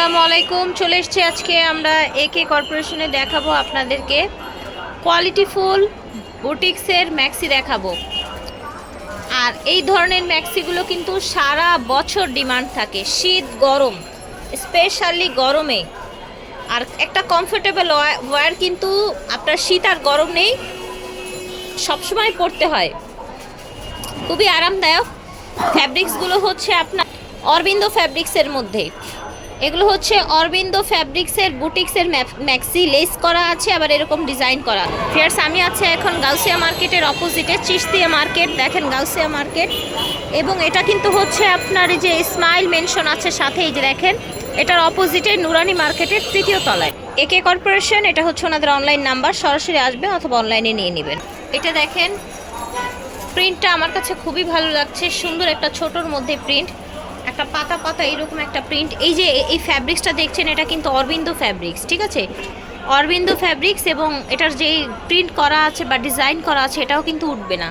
আসসালামু আলাইকুম। চলে এসেছি আজকে আমরা একে কর্পোরেশনে দেখাবো আপনাদেরকে। কোয়ালিটি ফুল, বুটিক্সের ম্যাক্সি দেখাবো। আর এই ধরনের ম্যাক্সিগুলো কিন্তু সারা বছর ডিমান্ড থাকে। শীত, গরম স্পেশালি গরমে। আর একটা কমফোর্টেবল ওয়্যার কিন্তু আপনার শীত আর গরম নেই, সবসময় পরতে হয়। খুবই আরামদায়ক। ফ্যাব্রিক্সগুলো হচ্ছে আপনার অরবিন্দ ফ্যাব্রিক্সের মধ্যে। এগুলো হচ্ছে অরবিন্দ ফ্যাব্রিক্সের বুটিক্সের ম্যাক্সি লেস করা আছে, আবার এরকম ডিজাইন করা। ফিয়ার্স আমি আছি এখন গাউসিয়া মার্কেটের অপোজিটে চিস্তিয়া মার্কেট। দেখেন গাউসিয়া মার্কেট। এবং এটা কিন্তু হচ্ছে আপনার যে স্মাইল মেনশন আছে সাথে, এই যে দেখেন, এটার অপোজিটে নুরানি মার্কেটের তৃতীয় তলায়। একে কর্পোরেশন, এটা হচ্ছে ওনাদের অনলাইন নাম্বার সরাসরি আসবেন অথবা অনলাইনে নিয়ে নেবেন। এটা দেখেন প্রিন্টটা আমার কাছে খুবই ভালো লাগছে, সুন্দর একটা ছোটোর মধ্যে প্রিন্ট একটা পাতা পাতা এরকম একটা প্রিন্ট এই যে এই ফ্যাব্রিক্সটা দেখছেন, এটা কিন্তু অরবিন্দ ফ্যাব্রিক্স ঠিক আছে? অরবিন্দ ফ্যাব্রিক্স এবং এটার যে প্রিন্ট করা আছে বা ডিজাইন করা আছে, এটাও কিন্তু উঠবে না।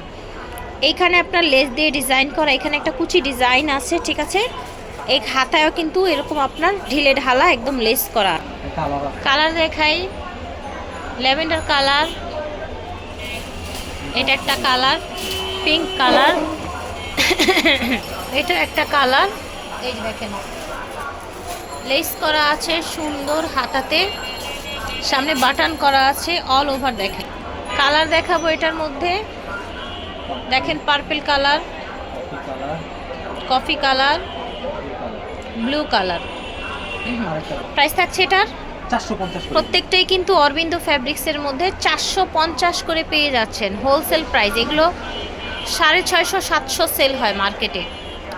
এইখানে আপনার লেস দিয়ে ডিজাইন করা, এখানে একটা কুচি ডিজাইন আছে, ঠিক আছে? এই হাতায়ও কিন্তু এরকম আপনার ঢিলে ঢালা একদম লেস করা। কালার দেখাই। ল্যাভেন্ডার কালার এটা একটা কালার পিঙ্ক কালার এটা একটা কালার এই যে দেখেন। লেস করা আছে সুন্দর হাতাতে। সামনে বাটন করা আছে অল ওভার দেখেন। কালার দেখাবো এটার মধ্যে। দেখেন purple colour coffee colour blue colour price থাকছে এটার? প্রত্যেকটাই কিন্তু অরবিন্দ ফ্যাব্রিক্সের মধ্যে চারশো পঞ্চাশ করে পেয়ে যাচ্ছেন। হোলসেল প্রাইস এগুলো সাড়ে ছয়শো সাতশো সেল হয় মার্কেটে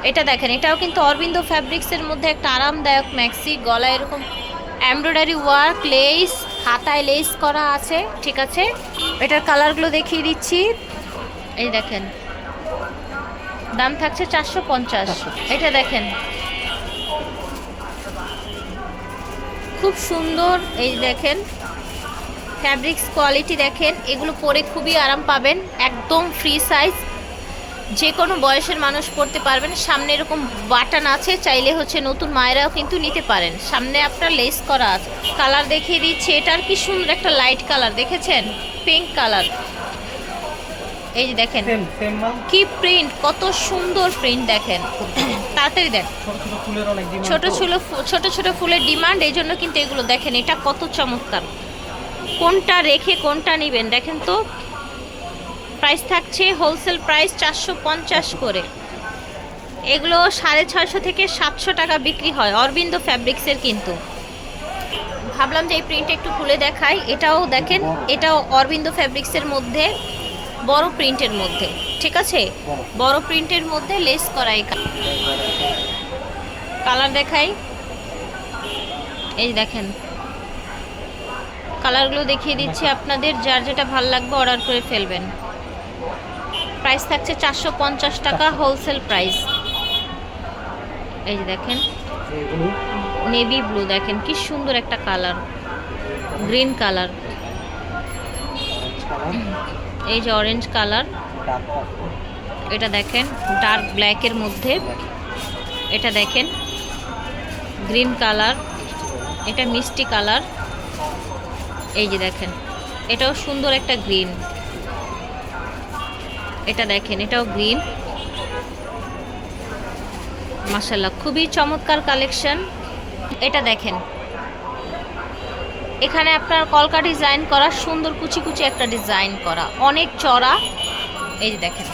এটা দেখেন এটাও কিন্তু অরবিন্দ ফ্যাব্রিক্সের মধ্যে একটা আরামদায়ক ম্যাক্সি গলায় এরকম এমব্রয়ডারি ওয়ার্ক লেস হাতায় লেস করা আছে ঠিক আছে? এটার কালারগুলো দেখিয়ে দিচ্ছি। এই দেখেন দাম থাকছে চারশো পঞ্চাশ। এটা দেখেন। খুব সুন্দর এই দেখেন ফ্যাব্রিক্স কোয়ালিটি দেখেন এগুলো পরে খুবই আরাম পাবেন একদম ফ্রি সাইজ যে কোনো বয়সের মানুষ পড়তে পারবেন। সামনে এরকম বাটন আছে চাইলে হচ্ছে নতুন মায়েরাও কিন্তু নিতে পারেন। সামনে আপনার লেস করা আছে। কালার দেখিয়ে দিচ্ছি এটার কি সুন্দর একটা লাইট কালার দেখেছেন? Pink colour. এই যে দেখেন কি প্রিন্ট কত সুন্দর প্রিন্ট দেখেন। তাড়াতাড়ি অনেক ছোট ছোট ছোট ছোট ফুলের ডিমান্ড এই জন্য কিন্তু এগুলো দেখেন এটা কত চমৎকার। কোনটা রেখে কোনটা নেবেন দেখেন তো। প্রাইস থাকছে হোলসেল প্রাইস চারশো পঞ্চাশ করে। এগুলো সাড়ে ছয়শো থেকে সাতশো টাকা বিক্রি হয় অরবিন্দ ফ্যাব্রিক্সের কিন্তু। ভাবলাম যে এই প্রিন্ট একটু খুলে দেখাই। এটাও দেখেন, এটাও অরবিন্দ ফ্যাব্রিক্সের মধ্যে, বড় প্রিন্টের মধ্যে। ঠিক আছে? বড় প্রিন্টের মধ্যে লেস করা এই কালার দেখাই। এই দেখেন। কালারগুলো দেখিয়ে দিচ্ছি আপনাদের। যার যেটা ভালো লাগবে অর্ডার করে ফেলবেন। প্রাইস থাকছে চারশো পঞ্চাশ টাকা হোলসেল প্রাইস এই যে দেখেন। নেভি ব্লু দেখেন, কি সুন্দর একটা কালার গ্রিন কালার এই যে অরেঞ্জ কালার এটা দেখেন ডার্ক ব্ল্যাকের মধ্যে। এটা দেখেন গ্রিন কালার এটা মিষ্টি কালার এই যে দেখেন, এটাও সুন্দর একটা গ্রিন এটা দেখেন, এটাও গ্রিন। মাসাল্লাহ খুবই চমৎকার কালেকশন। এটা দেখেন। এখানে আপনার কলকা ডিজাইন করা, সুন্দর কুচি কুচি একটা ডিজাইন করা। অনেক চড়া। এই যে দেখেন,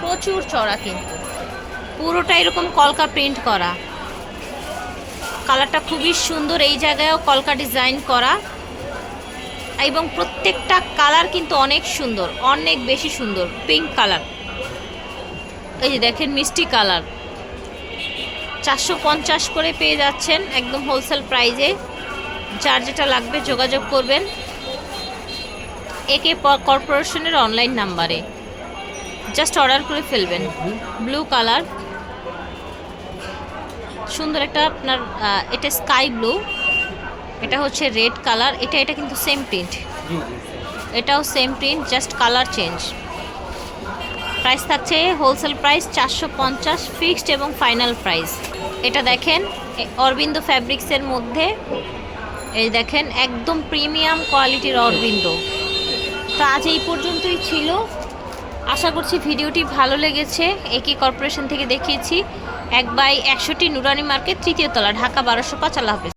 প্রচুর চড়া কিন্তু। পুরোটা এরকম কলকা প্রিন্ট করা। কালারটা খুবই সুন্দর, এই জায়গায়ও কলকা ডিজাইন করা। এবং প্রত্যেকটা কালার কিন্তু অনেক সুন্দর, অনেক বেশি সুন্দর পিঙ্ক কালার এই যে দেখেন মিষ্টি কালার চারশো পঞ্চাশ করে পেয়ে যাচ্ছেন একদম হোলসেল প্রাইজে যার যেটা লাগবে যোগাযোগ করবেন। একে কর্পোরেশনের অনলাইন নাম্বারে জাস্ট অর্ডার করে ফেলবেন। ব্লু কালার সুন্দর একটা আপনার এটা স্কাই ব্লু এটা হচ্ছে রেড কালার এটা এটা কিন্তু সেম প্রিন্ট এটাও same print just colour change price থাকছে হোলসেল প্রাইস চারশো পঞ্চাশ ফিক্সড এবং ফাইনাল প্রাইস এটা দেখেন অরবিন্দ ফ্যাব্রিক্সের মধ্যে এই দেখেন একদম প্রিমিয়াম কোয়ালিটির অরবিন্দ। তো আজ এই পর্যন্তই ছিল। আশা করছি ভিডিওটি ভালো লেগেছে। একই কর্পোরেশন থেকে দেখিয়েছি। এক বাই একশোটি নুরানি মার্কেট তৃতীয় তলা ঢাকা বারোশো পাঁচ আল্লাহ